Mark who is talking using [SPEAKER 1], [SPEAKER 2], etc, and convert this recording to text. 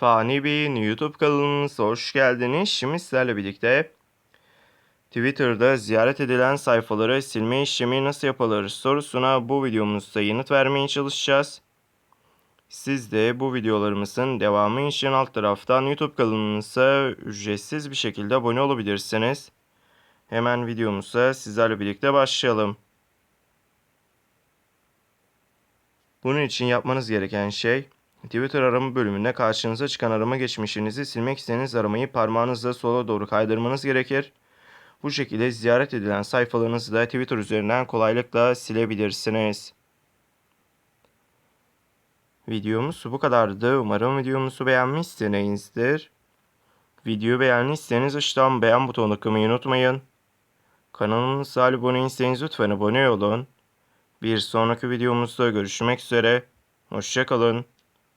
[SPEAKER 1] Fani Bey'in YouTube kanalımıza hoş geldiniz. Şimdi sizlerle birlikte Twitter'da ziyaret edilen sayfaları silme işlemi nasıl yapılır sorusuna bu videomuzda yanıt vermeye çalışacağız. Siz de bu videolarımızın devamı için alt taraftan YouTube kanalımıza ücretsiz bir şekilde abone olabilirsiniz. Hemen videomuza sizlerle birlikte başlayalım. Bunun için yapmanız gereken şey Twitter arama bölümünde karşınıza çıkan arama geçmişinizi silmek istediğiniz aramayı parmağınızla sola doğru kaydırmanız gerekir. Bu şekilde ziyaret edilen sayfalarınızı da Twitter üzerinden kolaylıkla silebilirsiniz. Videomuz bu kadardı. Umarım videomuzu beğenmişsinizdir. Videoyu beğendiyseniz aşağıdan beğen butonuna tıklamayı unutmayın. Kanalımıza abone değilseniz lütfen abone olun. Bir sonraki videomuzda görüşmek üzere. Hoşçakalın.